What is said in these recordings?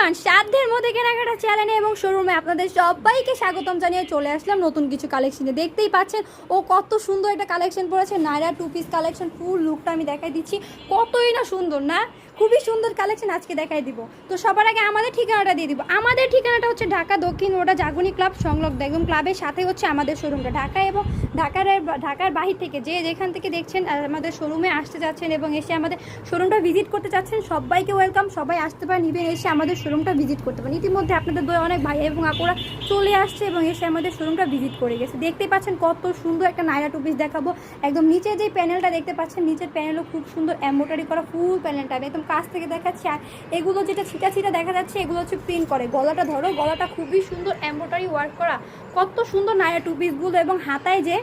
Everyone সাধ্যের মধ্যে কেনাকাটা চ্যানেলে এবং শোরুমে আপনাদের সবাইকে স্বাগতম জানিয়ে চলে আসলাম নতুন কিছু কালেকশনে দেখতেই পাচ্ছেন, ও কত সুন্দর একটা কালেকশন পড়েছে, Naira two piece collection full লুকটা আমি দেখাই দিচ্ছি। কতই না সুন্দর, না? খুবই সুন্দর কালেকশন আজকে দেখাই দিব। তো সবার আগে আমাদের ঠিকানাটা দিয়ে দিব। আমাদের ঠিকানাটা হচ্ছে ঢাকা দক্ষিণ ওটা জাগুনি ক্লাব, সংলগ্ন একদম ক্লাবের সাথে হচ্ছে আমাদের শোরুমটা ঢাকা এবং ঢাকার ঢাকার বাহির থেকে যে যেখান থেকে দেখছেন আমাদের শোরুমে আসতে যাচ্ছেন এবং এসে আমাদের শোরুমটা ভিজিট করতে চাচ্ছেন সবাইকে ওয়েলকাম সবাই আসতে পারেন নিবেন এসে আমাদের শোরুমটা ভিজিট করতে পারেন। ইতিমধ্যে আপনাদের দই অনেক ভাই এবং আপুরা চলে আসছে এবং এসে আমাদের শোরুমটা ভিজিট করে গেছে। দেখতে পাচ্ছেন কত সুন্দর একটা নাইরা টু পিস দেখাবো। একদম নিচে যে প্যানেলটা দেখতে পাচ্ছেন, নিচের প্যানেলও খুব সুন্দর এম্বোটারি করা ফুল প্যানেলটা আমি একদম কাছ থেকে দেখাচ্ছি। আর এগুলো যেটা ছিটা ছিটা দেখা যাচ্ছে, এগুলো হচ্ছে প্রিন্ট করে। গলাটা ধরো, গলাটা খুবই সুন্দর এম্বোটারি ওয়ার্ক করা। কত সুন্দর নাইরা টু পিসগুলো এবং হাতায় যে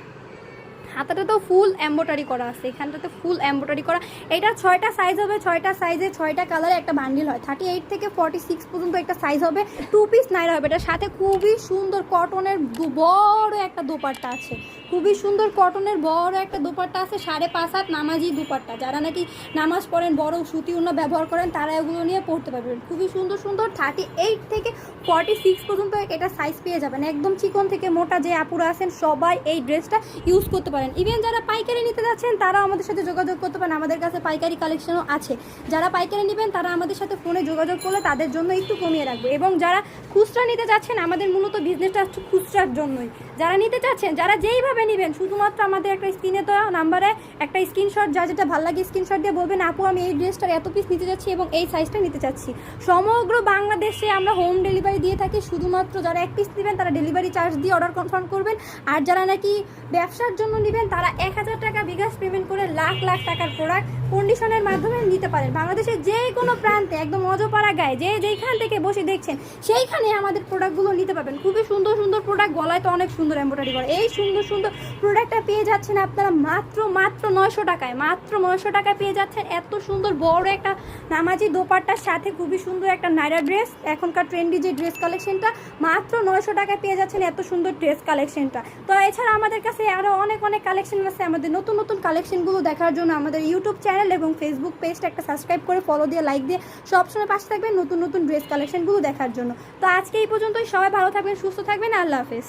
হাতাটা তো ফুল এম্বোটারি করা আছে, এখানটাতে ফুল এম্বোটারি করা। এটা ছয়টা সাইজ হবে, ছয়টা সাইজে ছয়টা কালারে একটা বান্ডিল হয়। থার্টি এইট থেকে ফর্টি সিক্স পর্যন্ত একটা সাইজ হবে টু পিস নাইরা হবে। এটার সাথে খুবই সুন্দর কটনের বড় একটা দোপাট্টা আছে। খুবই সুন্দর কটনের বড় একটা দোপাট্টা আছে, সাড়ে পাঁচ হাত নামাজি দুপাট্টা। যারা নাকি নামাজ পড়েন, বড় সুতি উন্ন ব্যবহার করেন, তারা এগুলো নিয়ে পড়তে পারবেন খুবই সুন্দর সুন্দর থার্টি এইট থেকে ফর্টি সিক্স পর্যন্ত এটা সাইজ পেয়ে যাবেন। একদম চিকন থেকে মোটা যে আপুরা আছেন, সবাই এই ড্রেসটা ইউজ করতে পারেন। ইভেন যারা পাইকারি নিতে যাচ্ছেন, তারাও আমাদের সাথে যোগাযোগ করতে পারেন। আমাদের কাছে পাইকারি কালেকশনও আছে। যারা পাইকারি নেবেন, তারা আমাদের সাথে ফোনে যোগাযোগ করলে তাদের জন্য একটু কমিয়ে রাখব। এবং যারা খুচরা নিতে যাচ্ছেন, আমাদের মূলত বিজনেসটা হচ্ছে খুচরার জন্যই। যারা নিতে চাচ্ছেন, যারা যেইভাবে নেবেন, শুধুমাত্র আমাদের একটা স্ক্রিনে তো নাম্বারে একটা স্ক্রিনশট যা যেটা ভালো লাগে স্ক্রিনশট দিয়ে বলবেন, আপু, আমি এই ড্রেসটার এত পিস নিতে যাচ্ছি এবং এই সাইজটা নিতে চাচ্ছি। সমগ্র বাংলাদেশে আমরা হোম ডেলিভারি দিয়ে থাকি। শুধুমাত্র যারা এক পিস নেবেন, তারা ডেলিভারি চার্জ দিয়ে অর্ডার কনফার্ম করবেন। আর যারা নাকি ব্যবসার জন্য নেবেন, তারা এক হাজার টাকা বিকাশ পেমেন্ট করে লাখ লাখ টাকার প্রোডাক্ট কন্ডিশনের মাধ্যমে নিতে পারেন। বাংলাদেশের যে কোনো প্রান্তে একদম অজপাড়া গায়ে যে যেইখান থেকে বসে দেখছেন, সেইখানে আমাদের প্রোডাক্টগুলো নিতে পারবেন। খুবই সুন্দর সুন্দর প্রোডাক্ট গলায় তো অনেক সুন্দর এম্ব্রয়ডারি করে। এই সুন্দর সুন্দর প্রোডাক্টটা পেয়ে যাচ্ছেন আপনারা মাত্র মাত্র নয়শো টাকায়। মাত্র নয়শো টাকায় পেয়ে যাচ্ছেন এত সুন্দর বড় একটা নামাজি দোপাট্টার সাথে খুবই সুন্দর একটা নাইরা ড্রেস এখনকার ট্রেন্ডি যে ড্রেস কালেকশনটা মাত্র নয়শো টাকায় পেয়ে যাচ্ছেন এত সুন্দর ড্রেস কালেকশনটা তো এছাড়া আমাদের কাছে আরও অনেক অনেক কালেকশন আছে। আমাদের নতুন নতুন কালেকশনগুলো দেখার জন্য আমাদের ইউটিউব চ্যানেল এবং ফেসবুক পেজটা একটা সাবস্ক্রাইব করে ফলো দিয়ে লাইক দিয়ে সবসময় পাশে থাকবেন নতুন নতুন ড্রেস কালেকশনগুলো দেখার জন্য। তো আজকে এই পর্যন্তই। সবাই ভালো থাকবেন, সুস্থ থাকবেন। আল্লাহ হাফেজ।